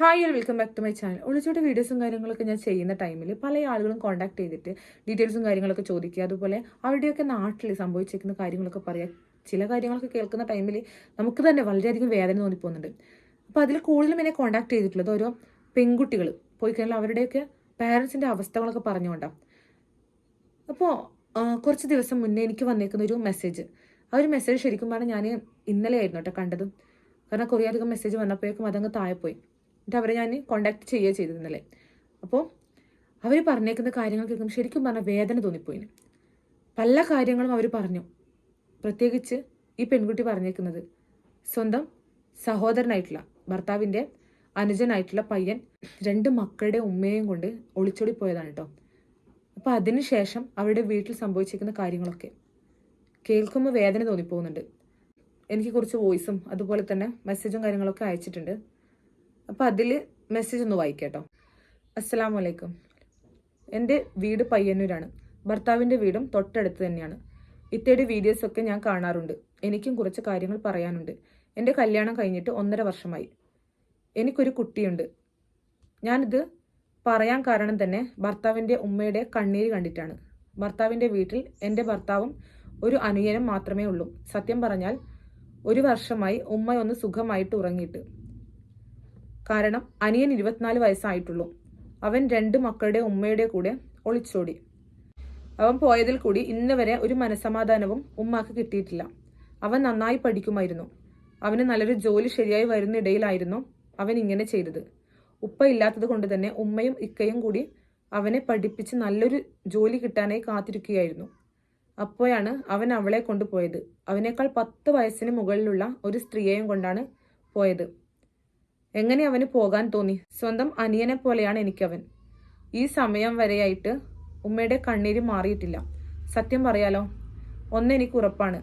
Hi welcome back to my channel ഒളിച്ചോട്ട് വീഡിയോസും കാര്യങ്ങളൊക്കെ ഞാൻ ചെയ്യുന്ന ടൈമിൽ പല ആളുകളും കോൺടാക്ട് ചെയ്തിട്ട് ഡീറ്റെയിൽസും കാര്യങ്ങളൊക്കെ ചോദിക്കുക. അതുപോലെ അവരുടെയൊക്കെ നാട്ടിൽ സംഭവിച്ചിരിക്കുന്ന കാര്യങ്ങളൊക്കെ പറയുക ചില കാര്യങ്ങളൊക്കെ കേൾക്കുന്ന ടൈമിൽ നമുക്ക് തന്നെ വളരെയധികം വേദന തോന്നിപ്പോകുന്നുണ്ട്. അപ്പോൾ അതിൽ കൂടുതലും എന്നെ കോൺടാക്ട് ചെയ്തിട്ടുള്ളത് ഓരോ പെൺകുട്ടികൾ. പോയി കഴിഞ്ഞാൽ അവരുടെയൊക്കെ പാരൻസിന്റെ അവസ്ഥകളൊക്കെ പറഞ്ഞുകൊണ്ടാണ് അപ്പോൾ കുറച്ച് ദിവസം മുന്നേ എനിക്ക് വന്നേക്കുന്ന ഒരു മെസ്സേജ് ആ ഒരു മെസ്സേജ് ശരിക്കും പറഞ്ഞാൽ ഞാൻ ഇന്നലെ ആയിരുന്നു കേട്ടോ കണ്ടതും. കാരണം കുറേ അധികം മെസ്സേജ് വന്നപ്പോഴേക്കും അതങ്ങ് താഴെ പോയി എന്നിട്ട് അവരെ ഞാൻ കോണ്ടാക്ട് ചെയ്യുക ചെയ്തിരുന്നല്ലേ അപ്പോൾ അവർ പറഞ്ഞേക്കുന്ന കാര്യങ്ങൾ കേൾക്കുമ്പോൾ ശരിക്കും പറഞ്ഞാൽ വേദന തോന്നിപ്പോയി പല കാര്യങ്ങളും അവർ പറഞ്ഞു. പ്രത്യേകിച്ച് ഈ പെൺകുട്ടി പറഞ്ഞേക്കുന്നത് സ്വന്തം സഹോദരനായിട്ടുള്ള ഭർത്താവിന്റെ അനുജനായിട്ടുള്ള പയ്യൻ രണ്ട് മക്കളുടെ ഉമ്മയെയും കൊണ്ട് ഒളിച്ചോടി പോയതാണ് കേട്ടോ അപ്പോൾ അതിനുശേഷം അവരുടെ വീട്ടിൽ സംഭവിച്ചിരിക്കുന്ന കാര്യങ്ങളൊക്കെ കേൾക്കുമ്പോൾ വേദന തോന്നിപ്പോകുന്നുണ്ട്. എനിക്ക് കുറച്ച് വോയിസും അതുപോലെ തന്നെ മെസ്സേജും കാര്യങ്ങളൊക്കെ അയച്ചിട്ടുണ്ട്. അപ്പോൾ അതിൽ മെസ്സേജ് ഒന്ന് വായിക്കേട്ടോ. അസ്സലാമു അലൈക്കും എന്റെ വീട് പയ്യന്നൂരാണ്. ഭർത്താവിന്റെ വീടും തൊട്ടടുത്ത് തന്നെയാണ്. ഇത്തയുടെ വീഡിയോസൊക്കെ ഞാൻ കാണാറുണ്ട്. എനിക്കും കുറച്ച് കാര്യങ്ങൾ പറയാനുണ്ട്. എന്റെ കല്യാണം കഴിഞ്ഞിട്ട് ഒന്നര വർഷമായി. എനിക്കൊരു കുട്ടിയുണ്ട്. ഞാനിത് പറയാൻ കാരണം തന്നെ ഭർത്താവിന്റെ ഉമ്മയുടെ കണ്ണീര് കണ്ടിട്ടാണ്. ഭർത്താവിന്റെ വീട്ടിൽ എന്റെ ഭർത്താവും ഒരു അനുയനം മാത്രമേ ഉള്ളൂ. സത്യം പറഞ്ഞാൽ ഒരു വർഷമായി ഉമ്മയൊന്ന് സുഖമായിട്ട് ഉറങ്ങിയിട്ട്. കാരണം അനിയൻ ഇരുപത്തിനാല് വയസ്സായിട്ടുള്ളൂ. അവൻ രണ്ട് മക്കളുടെ ഉമ്മയുടെ കൂടെ ഒളിച്ചോടി. അവൻ പോയതിൽ കൂടി ഇന്ന് വരെ ഒരു മനസമാധാനവും ഉമ്മാക്ക് കിട്ടിയിട്ടില്ല. അവൻ നന്നായി പഠിക്കുമായിരുന്നു. അവന് നല്ലൊരു ജോലി ശരിയായി വരുന്നിടയിലായിരുന്നു അവൻ ഇങ്ങനെ ചെയ്തത്. ഉപ്പ ഇല്ലാത്തത് കൊണ്ട് തന്നെ ഉമ്മയും ഇക്കയും കൂടി അവനെ പഠിപ്പിച്ച് നല്ലൊരു ജോലി കിട്ടാനായി കാത്തിരിക്കുകയായിരുന്നു. അപ്പോഴാണ് അവൻ അവളെ കൊണ്ടുപോയത്. അവനേക്കാൾ പത്ത് വയസ്സിന് മുകളിലുള്ള ഒരു സ്ത്രീയെയും കൊണ്ടാണ് പോയത്. എങ്ങനെ അവന് പോകാൻ തോന്നി? സ്വന്തം അനിയനെ പോലെയാണ് എനിക്കവൻ. ഈ സമയം വരെയായിട്ട് ഉമ്മയുടെ കണ്ണീര് മാറിയിട്ടില്ല. സത്യം പറയാലോ? ഒന്നെനിക്ക് ഉറപ്പാണ്.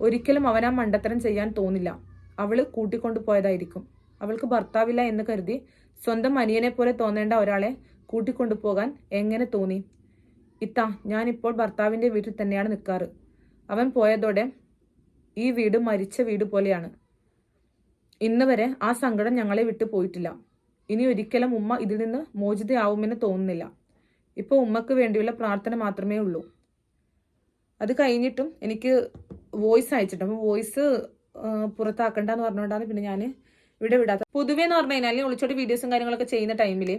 ഒരിക്കലും അവൻ ആ മണ്ടത്തരം ചെയ്യാൻ തോന്നില്ല. അവൾ കൂട്ടിക്കൊണ്ടു പോയതായിരിക്കും അവൾക്ക് ഭർത്താവില്ല എന്ന് കരുതി സ്വന്തം അനിയനെ പോലെ തോന്നേണ്ട ഒരാളെ കൂട്ടിക്കൊണ്ടു പോകാൻ എങ്ങനെ തോന്നി? ഇത്ത ഞാനിപ്പോൾ ഭർത്താവിന്റെ വീട്ടിൽ തന്നെയാണ് നിൽക്കാറ് അവൻ പോയതോടെ ഈ വീട് മരിച്ച വീട് പോലെയാണ്. ഇന്ന് വരെ ആ സങ്കടം ഞങ്ങളെ വിട്ടു പോയിട്ടില്ല. ഇനി ഒരിക്കലും ഉമ്മ ഇതിൽ നിന്ന് മോചിതയാവുമെന്ന് തോന്നുന്നില്ല. ഇപ്പോൾ ഉമ്മക്ക് വേണ്ടിയുള്ള പ്രാർത്ഥന മാത്രമേ ഉള്ളൂ. അത് കഴിഞ്ഞിട്ടും എനിക്ക് വോയിസ് അയച്ചിട്ട് അപ്പോൾ വോയിസ് പുറത്താക്കണ്ടെന്ന് പറഞ്ഞുകൊണ്ടാണ് പിന്നെ ഞാൻ ഇവിടെ വിടാത്ത പൊതുവേ എന്ന് പറഞ്ഞു കഴിഞ്ഞാൽ ഒളിച്ചോട്ട് വീഡിയോസും കാര്യങ്ങളൊക്കെ ചെയ്യുന്ന ടൈമിൽ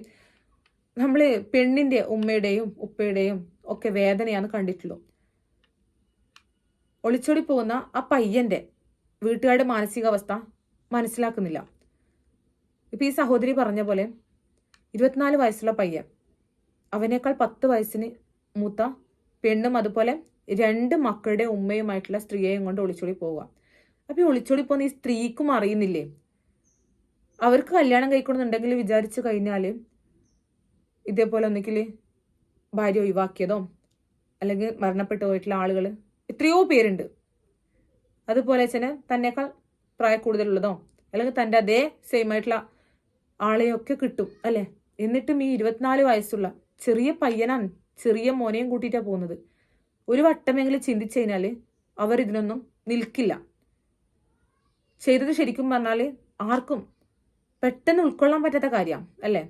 നമ്മൾ പെണ്ണിന്റെ ഉമ്മയുടെയും ഉപ്പയുടെയും ഒക്കെ വേദനയാണ് കണ്ടിട്ടുള്ളൂ. ഒളിച്ചോടി പോകുന്ന ആ പയ്യന്റെ വീട്ടുകാരുടെ മാനസികാവസ്ഥ മനസ്സിലാക്കുന്നില്ല. ഇപ്പം ഈ സഹോദരി പറഞ്ഞ പോലെ ഇരുപത്തിനാല് വയസ്സുള്ള പയ്യൻ അവനേക്കാൾ പത്ത് വയസ്സിന് മൂത്ത പെണ്ണും അതുപോലെ രണ്ട് മക്കളുടെ ഉമ്മയുമായിട്ടുള്ള സ്ത്രീയെയും കൊണ്ട് ഒളിച്ചോടി പോവുക. അപ്പോൾ ഈ ഒളിച്ചോടി പോകുന്ന ഈ സ്ത്രീക്കും അറിയുന്നില്ലേ? അവർക്ക് കല്യാണം കഴിക്കണമെന്നുണ്ടെങ്കിൽ വിചാരിച്ചു കഴിഞ്ഞാൽ ഇതേപോലെ ഒന്നിക്കിൽ ഭാര്യ ഒഴിവാക്കിയതോ അല്ലെങ്കിൽ മരണപ്പെട്ടു പോയിട്ടുള്ള ആളുകൾ എത്രയോ പേരുണ്ട്. അതുപോലെ തന്നെ തന്നെക്കാൾ പ്രായ കൂടുതലുള്ളതോ അല്ലെങ്കിൽ തന്റെ അതേ സെയിം ആയിട്ടുള്ള ആളെയൊക്കെ കിട്ടും അല്ലേ? എന്നിട്ടും ഈ ഇരുപത്തിനാല് വയസ്സുള്ള ചെറിയ പയ്യനാണ് ചെറിയ മോനെയും കൂട്ടിയിട്ടാണ് പോകുന്നത്. ഒരു വട്ടമെങ്കിലും ചിന്തിച്ചു കഴിഞ്ഞാൽ അവർ ഇതിനൊന്നും നിൽക്കില്ല. ചെയ്തത് ശരിക്കും പറഞ്ഞാൽ ആർക്കും പെട്ടെന്ന് ഉൾക്കൊള്ളാൻ പറ്റാത്ത കാര്യമാണ് അല്ലേ?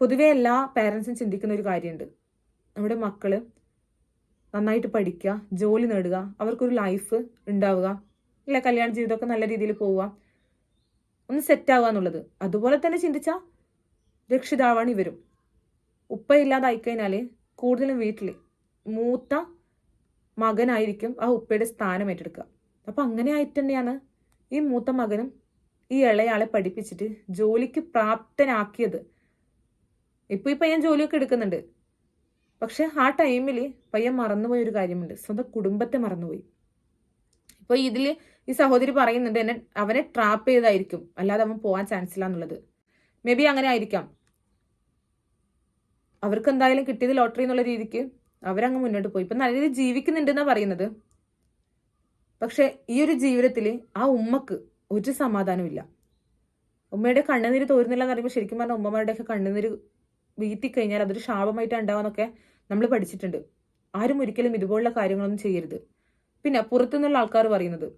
പൊതുവെ എല്ലാ പേരൻസും ചിന്തിക്കുന്ന ഒരു കാര്യമുണ്ട്. നമ്മുടെ മക്കൾ നന്നായിട്ട് പഠിക്കുക ജോലി നേടുക അവർക്കൊരു ലൈഫ് ഉണ്ടാവുക ഇല്ല കല്യാണ ജീവിതമൊക്കെ നല്ല രീതിയിൽ പോവുക ഒന്ന് സെറ്റാവുക എന്നുള്ളത്. അതുപോലെ തന്നെ ചിന്തിച്ചാൽ രക്ഷിതാവാണ് ഇവരും. ഉപ്പ ഇല്ലാതായി കഴിഞ്ഞാൽ കൂടുതലും വീട്ടിൽ മൂത്ത മകനായിരിക്കും ആ ഉപ്പയുടെ സ്ഥാനം ഏറ്റെടുക്കുക. അപ്പം അങ്ങനെ ആയിട്ട് തന്നെയാണ് ഈ മൂത്ത മകനും ഈ ഇളയാളെ പഠിപ്പിച്ചിട്ട് ജോലിക്ക് പ്രാപ്തനാക്കിയത്. ഇപ്പോൾ ഈ ഞാൻ ജോലിയൊക്കെ എടുക്കുന്നുണ്ട്. പക്ഷെ ആ ടൈമിൽ പയ്യൻ മറന്നുപോയ ഒരു കാര്യമുണ്ട്. സ്വന്തം കുടുംബത്തെ മറന്നുപോയി. ഇപ്പോൾ ഇതിൽ ഈ സഹോദരി പറയുന്നുണ്ട് എന്നെ അവനെ ട്രാപ്പ് ചെയ്തായിരിക്കും. അല്ലാതെ അവൻ പോകാൻ ചാൻസ് ഇല്ല എന്നുള്ളത്. മേ ബി അങ്ങനെ ആയിരിക്കാം. അവർക്ക് എന്തായാലും കിട്ടിയത് ലോട്ടറി എന്നുള്ള രീതിക്ക് അവരങ്ങ് മുന്നോട്ട് പോയി. ഇപ്പം നല്ല രീതിയിൽ ജീവിക്കുന്നുണ്ടെന്നാണ് പറയുന്നത്. പക്ഷെ ഈ ഒരു ജീവിതത്തിൽ ആ ഉമ്മക്ക് ഒരു സമാധാനമില്ല ഉമ്മയുടെ കണ്ണുനീര് തോരുന്നില്ല എന്ന് പറയുമ്പോൾ ശരിക്കും പറഞ്ഞാൽ ഉമ്മമാരുടെയൊക്കെ കണ്ണുനീര് വീട്ടിക്കഴിഞ്ഞാൽ അതൊരു ശാപമായിട്ട് ഉണ്ടാവാന്നൊക്കെ നമ്മൾ പഠിച്ചിട്ടുണ്ട്. ആരും ഒരിക്കലും ഇതുപോലുള്ള കാര്യങ്ങളൊന്നും ചെയ്യരുത്. പിന്നെ പുറത്തുനിന്നുള്ള ആൾക്കാർ പറയുന്നത്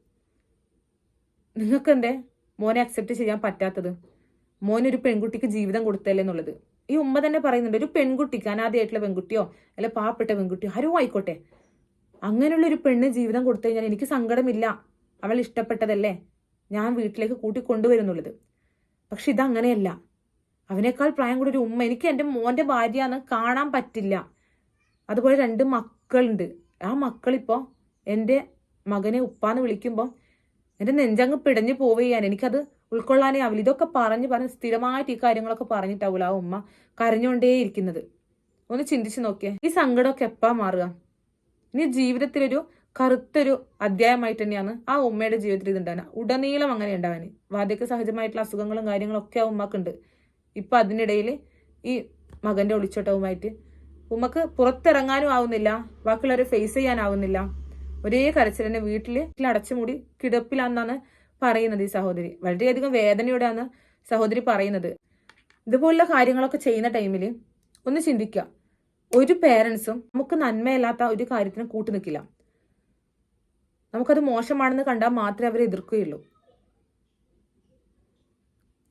നിങ്ങൾക്ക് എന്തേ മോനെ അക്സെപ്റ്റ് ചെയ്യാൻ പറ്റാത്തത്. മോനൊരു പെൺകുട്ടിക്ക് ജീവിതം കൊടുത്തല്ലേ എന്നുള്ളത്. ഈ ഉമ്മ തന്നെ പറയുന്നുണ്ട് ഒരു പെൺകുട്ടിക്ക് അനാഥയായിട്ടുള്ള പെൺകുട്ടിയോ അല്ലെ പാവപ്പെട്ട പെൺകുട്ടിയോ ആരോ ആയിക്കോട്ടെ. അങ്ങനെയുള്ള ഒരു പെണ്ണ് ജീവിതം കൊടുത്തു കഴിഞ്ഞാൽ എനിക്ക് സങ്കടമില്ല. അവൾ ഇഷ്ടപ്പെട്ടതല്ലേ ഞാൻ വീട്ടിലേക്ക് കൂട്ടി കൊണ്ടുവരുന്നുള്ളത് പക്ഷെ ഇതങ്ങനെയല്ല. അവനേക്കാൾ പ്രായം കൂടി ഒരു ഉമ്മ എനിക്ക് എന്റെ മോന്റെ ഭാര്യയാന്ന് കാണാൻ പറ്റില്ല. അതുപോലെ രണ്ട് മക്കളുണ്ട്. ആ മക്കളിപ്പോൾ എന്റെ മകനെ ഉപ്പാന്ന് വിളിക്കുമ്പോൾ എന്റെ നെഞ്ചങ്ങ് പിടഞ്ഞു പോവുകയാണ്. എനിക്കത് ഉൾക്കൊള്ളാനേ ആവില്ല. ഇതൊക്കെ പറഞ്ഞ് പറഞ്ഞ് സ്ഥിരമായിട്ട് ഈ കാര്യങ്ങളൊക്കെ പറഞ്ഞിട്ടാവില്ല ആ ഉമ്മ കരഞ്ഞുകൊണ്ടേയിരിക്കുന്നത്. ഒന്ന് ചിന്തിച്ച് നോക്കിയേ. ഈ സങ്കടമൊക്കെ എപ്പാ മാറുക? ഇനി ജീവിതത്തിലൊരു കറുത്തൊരു അധ്യായമായിട്ട് തന്നെയാണ് ആ ഉമ്മയുടെ ജീവിതത്തിൽ ഇതുണ്ടാകുക ഉടനീളം അങ്ങനെ ഉണ്ടാവാന്. വാദ്യക്ക് സഹജമായിട്ടുള്ള അസുഖങ്ങളും കാര്യങ്ങളൊക്കെ ആ ഉമ്മക്കുണ്ട്. ഇപ്പം അതിനിടയിൽ ഈ മകന്റെ ഒളിച്ചോട്ടവുമായിട്ട് ഉമ്മക്ക് പുറത്തിറങ്ങാനും ആവുന്നില്ല. ബാക്കിയുള്ളവരെ ഫേസ് ചെയ്യാനാവുന്നില്ല ഒരേ കരച്ചിൽ തന്നെ വീട്ടിൽ അടച്ചുമൂടി കിടപ്പിലാന്നാണ് പറയുന്നത് ഈ സഹോദരി. വളരെയധികം വേദനയോടെയാണ് സഹോദരി പറയുന്നത്. ഇതുപോലുള്ള കാര്യങ്ങളൊക്കെ ചെയ്യുന്ന ടൈമിൽ ഒന്ന് ചിന്തിക്കുക ഒരു പേരൻസും നമുക്ക് നന്മയല്ലാത്ത ഒരു കാര്യത്തിന് കൂട്ടു നിൽക്കില്ല നമുക്കത് മോശമാണെന്ന് കണ്ടാൽ മാത്രമേ അവരെ എതിർക്കുകയുള്ളൂ.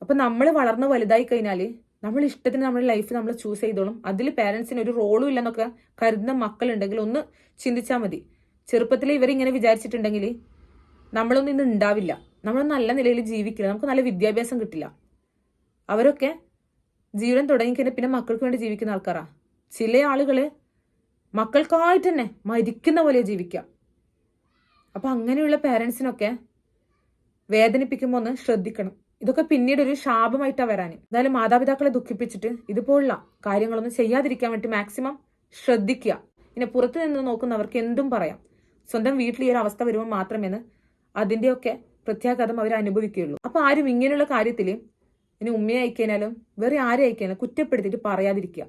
അപ്പൊ നമ്മൾ വളർന്ന് വലുതായി കഴിഞ്ഞാൽ നമ്മൾ ഇഷ്ടത്തിന് നമ്മുടെ ലൈഫ് നമ്മൾ ചൂസ് ചെയ്തോളും. അതിൽ പേരൻസിന് ഒരു റോളും ഇല്ലെന്നൊക്കെ കരുതുന്ന മക്കളുണ്ടെങ്കിൽ ഒന്ന് ചിന്തിച്ചാൽ മതി. ചെറുപ്പത്തിൽ ഇവരിങ്ങനെ വിചാരിച്ചിട്ടുണ്ടെങ്കിൽ നമ്മളൊന്നും ഇന്ന് ഉണ്ടാവില്ല നമ്മൾ നല്ല നിലയിൽ ജീവിക്കില്ല. നമുക്ക് നല്ല വിദ്യാഭ്യാസം കിട്ടില്ല. അവരൊക്കെ ജീവിതം തുടങ്ങിക്കഴിഞ്ഞാൽ പിന്നെ മക്കൾക്ക് വേണ്ടി ജീവിക്കുന്ന ആൾക്കാരാ. ചില ആളുകൾ മക്കൾക്കായിട്ട് തന്നെ മരിക്കുന്ന പോലെ ജീവിക്കാം. അപ്പോൾ അങ്ങനെയുള്ള പേരൻസിനൊക്കെ വേദനിപ്പിക്കുമ്പോൾ ഒന്ന് ശ്രദ്ധിക്കണം. ഇതൊക്കെ പിന്നീട് ഒരു ശാപമായിട്ടാണ് വരാൻ എന്നാലും മാതാപിതാക്കളെ ദുഃഖിപ്പിച്ചിട്ട് ഇതുപോലുള്ള കാര്യങ്ങളൊന്നും ചെയ്യാതിരിക്കാൻ വേണ്ടി മാക്സിമം ശ്രദ്ധിക്കുക. പിന്നെ പുറത്തു നിന്ന് നോക്കുന്നവർക്ക് എന്തും പറയാം. സ്വന്തം വീട്ടിൽ ഈ ഒരു അവസ്ഥ വരുമ്പോൾ മാത്രമേ അതിന്റെയൊക്കെ പ്രത്യാഘാതം അവർ അനുഭവിക്കുകയുള്ളൂ. അപ്പൊ ആരും ഇങ്ങനെയുള്ള കാര്യത്തിൽ ഇനി ഉമ്മയെ അയക്കാനാലും വേറെ ആരെ അയക്കാനും കുറ്റപ്പെടുത്തിയിട്ട് പറയാതിരിക്കുക.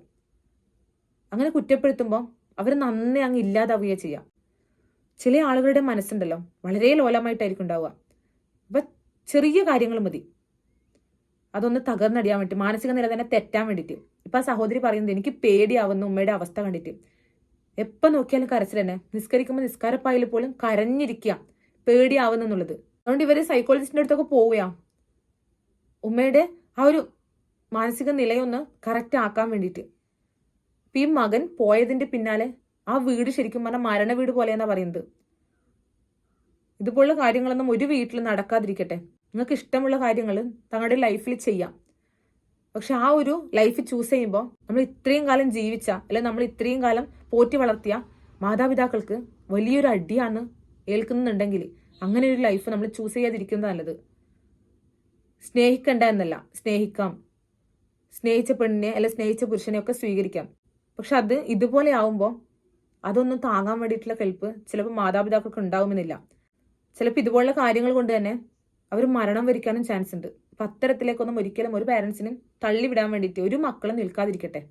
അങ്ങനെ കുറ്റപ്പെടുത്തുമ്പോൾ അവർ നന്നേ അങ്ങ് ഇല്ലാതാവുകയാണ് ചെയ്യുക. ചില ആളുകളുടെ മനസ്സുണ്ടല്ലോ വളരെ ലോലമായിട്ടായിരിക്കും ഉണ്ടാവുക. അപ്പൊ ചെറിയ കാര്യങ്ങൾ മതി. അതൊന്ന് തകർന്നടിയാൻ വേണ്ടി മാനസിക നില തന്നെ തെറ്റാൻ വേണ്ടിയിട്ട്. ഇപ്പൊ ആ സഹോദരി പറയുന്നത് എനിക്ക് പേടിയാവുന്ന ഉമ്മയുടെ അവസ്ഥ കണ്ടിട്ട്. എപ്പോൾ നോക്കിയാലും കരച്ചിൽ തന്നെ. നിസ്കരിക്കുമ്പോൾ നിസ്കാരപ്പായിൽ പോലും കരഞ്ഞിരിക്കുക. പേടിയാവുന്നുള്ളത് അതുകൊണ്ട് ഇവർ സൈക്കോളജിസ്റ്റിന്റെ അടുത്തൊക്കെ പോവുകയാ. ഉമ്മയുടെ ആ ഒരു മാനസിക നിലയൊന്ന് കറക്റ്റ് ആക്കാൻ വേണ്ടിയിട്ട്. ഇപ്പൊ ഈ മകൻ പോയതിന്റെ പിന്നാലെ ആ വീട് ശരിക്കും പറഞ്ഞാൽ മരണ വീട് പോലെയെന്നാ പറയുന്നത്. ഇതുപോലുള്ള കാര്യങ്ങളൊന്നും ഒരു വീട്ടിൽ നടക്കാതിരിക്കട്ടെ. നിങ്ങൾക്ക് ഇഷ്ടമുള്ള കാര്യങ്ങൾ തങ്ങളുടെ ലൈഫിൽ ചെയ്യാം. പക്ഷെ ആ ഒരു ലൈഫ് ചൂസ് ചെയ്യുമ്പോൾ നമ്മൾ ഇത്രയും കാലം ജീവിച്ച അല്ലെങ്കിൽ നമ്മൾ ഇത്രയും കാലം പോറ്റി വളർത്തിയ മാതാപിതാക്കൾക്ക് വലിയൊരു അടിയാണ് ഏൽക്കുന്നുണ്ടെങ്കിൽ അങ്ങനെ ഒരു ലൈഫ് നമ്മൾ ചൂസ് ചെയ്യാതിരിക്കുന്നത് നല്ലത്. സ്നേഹിക്കണ്ട എന്നല്ല സ്നേഹിക്കാം. സ്നേഹിച്ച പെണ്ണിനെ അല്ലെ സ്നേഹിച്ച പുരുഷനെ ഒക്കെ സ്വീകരിക്കാം. പക്ഷെ അത് ഇതുപോലെ ആവുമ്പോൾ അതൊന്നും താങ്ങാൻ വേണ്ടിയിട്ടുള്ള കെൽപ്പ് ചിലപ്പോൾ മാതാപിതാക്കൾക്ക് ഉണ്ടാവുമെന്നില്ല. ചിലപ്പോൾ ഇതുപോലുള്ള കാര്യങ്ങൾ കൊണ്ട് തന്നെ അവർ മരണം വരിക്കാനും ചാൻസ് ഉണ്ട്. അപ്പം അത്തരത്തിലേക്കൊന്നും ഒരിക്കലും ഒരു പാരൻസിനും തള്ളിവിടാൻ വേണ്ടിയിട്ട് ഒരു മക്കളും നിൽക്കാതിരിക്കട്ടെ.